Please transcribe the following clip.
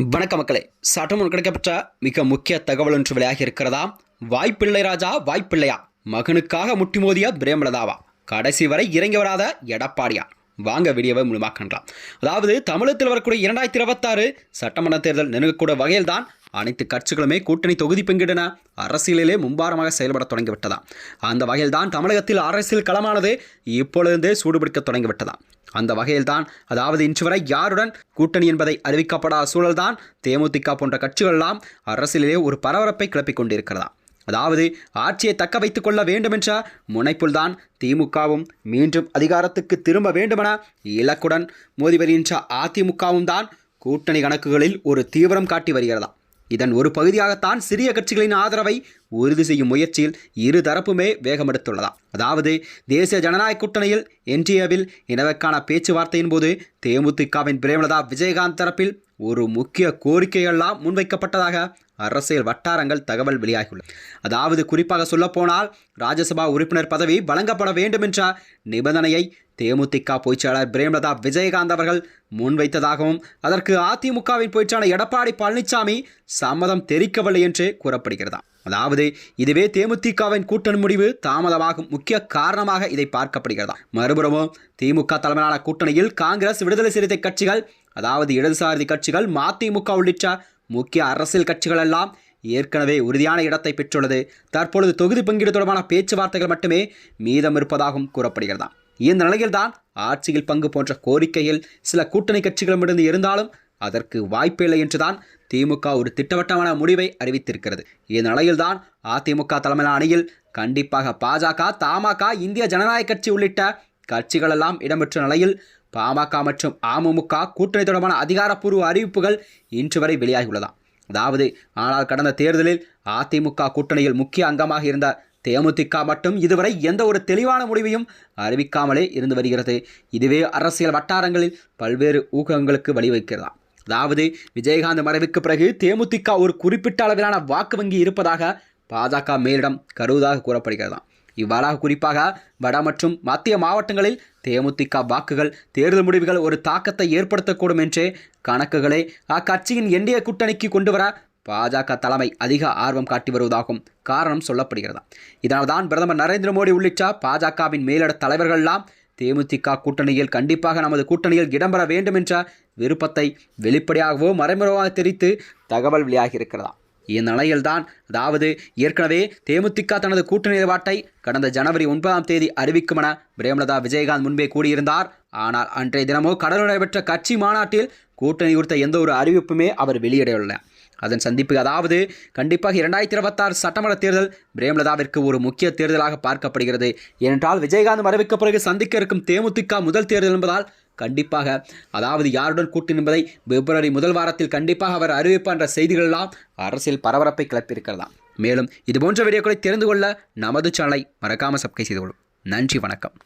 வணக்க மக்களே சட்டமும் கிடைக்கப்பட்ட மிக முக்கிய தகவல் ஒன்று வெளியாகி இருக்கிறதா? வாய்ப்பிள்ளை ராஜா வாய்ப்பிள்ளையா மகனுக்காக முட்டி மோதிய பிரேமலதாவா. கடைசி வரை இறங்கி வராத எடப்பாடியா வாங்க வீடியோவை மூலமாக காணலாம் அதாவது தமிழகத்தில் வரக்கூடிய இரண்டாயிரத்தி இருபத்தாறு சட்டமன்ற தேர்தல் நெருங்கக்கூடிய வகையில் தான் அனைத்து கட்சிகளுமே கூட்டணி தொகுதி பங்கிடன அரசியலிலே மும்பாரமாக செயல்பட தொடங்கிவிட்டதா? அந்த வகையில்தான் தமிழகத்தில் அரசியல் களமானது இப்பொழுதே சூடுபிடிக்க தொடங்கிவிட்டதா? அந்த வகையில்தான் அதாவது இன்று வரை யாருடன் கூட்டணி என்பதை அறிவிக்கப்படாத சூழல்தான் தேமுதிக போன்ற கட்சிகளெல்லாம் அரசியலிலே ஒரு பரபரப்பை கிளப்பிக் கொண்டிருக்கிறதா? அதாவது ஆட்சியை தக்க வைத்துக் கொள்ள வேண்டுமென்ற முனைப்பில்தான் திமுகவும் மீண்டும் அதிகாரத்துக்கு திரும்ப வேண்டுமென இலக்குடன் மோதி வருகின்ற அதிமுகவும் தான் கூட்டணி கணக்குகளில் ஒரு தீவிரம் காட்டி வருகிறதா? இதன் ஒரு பகுதியாகத்தான் சிறிய கட்சிகளின் ஆதரவை உறுதி செய்யும் முயற்சியில் இரு தரப்புமே வேகமெடுத்துள்ளதா அதாவது தேசிய ஜனநாயக கூட்டணியில் என்டிஏவில் இனவக்கான பேச்சுவார்த்தையின் போது தேமுதிகவின் பிரேமலதா விஜயகாந்த் தரப்பில் ஒரு முக்கிய கோரிக்கையெல்லாம் முன்வைக்கப்பட்டதாக அரசியல் வட்டாரங்கள் தகவல் வெளியாகியுள்ளது. அதாவது குறிப்பாக சொல்லப்போனால் ராஜ்யசபா உறுப்பினர் பதவி வழங்கப்பட வேண்டும் என்ற நிபந்தனையை தேமுதிக பொய்ச்சாளர் பிரேமலதா விஜயகாந்த் அவர்கள் முன்வைத்ததாகவும் அதற்கு அதிமுகவின் பொய்ச்சாளர் எடப்பாடி பழனிசாமி சம்மதம் தெரிவிக்கவில்லை என்று கூறப்படுகிறதா அதாவது இதுவே தேமுதிகவின் கூட்டணி முடிவு தாமதமாகும் முக்கிய காரணமாக இதை பார்க்கப்படுகிறதா மறுபுறமும் திமுக தலைமையிலான கூட்டணியில் காங்கிரஸ் விடுதலை சிறுத்தை கட்சிகள் அதாவது இடதுசாரி கட்சிகள் மதிமுக உள்ளிட்ட முக்கிய அரசியல் கட்சிகள் எல்லாம் ஏற்கனவே உறுதியான இடத்தை பெற்றுள்ளது. தற்பொழுது தொகுதி பங்கீடு தொடர்பான பேச்சுவார்த்தைகள் மட்டுமே மீதம் இருப்பதாகவும் கூறப்படுகிறதா இந்த நிலையில்தான் ஆட்சியில் பங்கு போன்ற கோரிக்கையில் சில கூட்டணி கட்சிகளிடமிருந்து இருந்தாலும் அதற்கு வாய்ப்பில்லை என்றுதான் திமுக ஒரு திட்டவட்டமான முடிவை அறிவித்திருக்கிறது. இந்த நிலையில்தான் அதிமுக தலைமையிலான அணியில் கண்டிப்பாக பாஜக தமாக இந்திய ஜனநாயக கட்சி உள்ளிட்ட கட்சிகளெல்லாம் இடம்பெற்ற நிலையில் பாமக மற்றும் அமமுக கூட்டணி தொடர்பான அதிகாரப்பூர்வ அறிவிப்புகள் இன்று வரை வெளியாகியுள்ளதாம். அதாவது ஆனால் கடந்த தேர்தலில் அதிமுக கூட்டணியில் முக்கிய அங்கமாக இருந்த தேமுதிக மட்டும் இதுவரை எந்த ஒரு தெளிவான முடிவையும் அறிவிக்காமலே இருந்து வருகிறது. இதுவே அரசியல் வட்டாரங்களில் பல்வேறு ஊகங்களுக்கு வழிவகுக்கிறதா அதாவது விஜயகாந்த் மறைவுக்கு பிறகு தேமுதிக ஒரு குறிப்பிட்ட அளவிலான வாக்கு வங்கி இருப்பதாக பாஜக மேலிடம் கருவதாக கூறப்படுகிறதாம் இவ்வாறாக குறிப்பாக வட மற்றும் மத்திய மாவட்டங்களில் தேமுதிக வாக்குகள் தேர்தல் முடிவுகள் ஒரு தாக்கத்தை ஏற்படுத்தக்கூடும் என்றே கணக்குகளை அக்கட்சியின் என்டிய கூட்டணிக்கு கொண்டு வர பாஜக தலைமை அதிக ஆர்வம் காட்டி வருவதாகவும் காரணம் சொல்லப்படுகிறதா. இதனால்தான் பிரதமர் நரேந்திர மோடி உள்ளிட்ட பாஜகவின் மேலிட தலைவர்கள்லாம் தேமுதிக கூட்டணியில் கண்டிப்பாக நமது கூட்டணியில் இடம்பெற வேண்டும் என்ற விருப்பத்தை வெளிப்படையாகவோ மறைமுகமாக தெரிவித்து தகவல் வெளியாகியிருக்கிறதா. இந்நிலையில்தான் அதாவது ஏற்கனவே தேமுதிக தனது கூட்டணி நிலைப்பாட்டை கடந்த ஜனவரி ஒன்பதாம் தேதி அறிவிக்கும் என பிரேமலதா விஜயகாந்த் முன்பே கூறியிருந்தார். ஆனால் அன்றைய தினமோ கடலூர் நடைபெற்ற கட்சி மாநாட்டில் கூட்டணி குறித்த எந்த ஒரு அறிவிப்புமே அவர் வெளியிடவில்லை. அதன் சந்திப்பு அதாவது கண்டிப்பாக இரண்டாயிரத்தி இருபத்தாறு சட்டமன்ற தேர்தல் பிரேமலதாவிற்கு ஒரு முக்கிய தேர்தலாக பார்க்கப்படுகிறது. ஏனென்றால் விஜயகாந்த் மறைவுக்கு பிறகு சந்திக்க இருக்கும் தேமுதிக முதல் தேர்தல் என்பதால் கண்டிப்பாக அதாவது யாருடன் கூட்டு என்பதை பிப்ரவரி முதல் வாரத்தில் கண்டிப்பாக அவர் அறிவிப்பார் என்ற செய்திகளெல்லாம் அரசியல் பரபரப்பை கிளப்பியிருக்கிறதா? மேலும் இதுபோன்ற வீடியோக்களை தெரிந்து கொள்ள நமது சேனலை மறக்காமல் சப்ஸ்கிரைப் செய்து கொள்ளும். நன்றி வணக்கம்.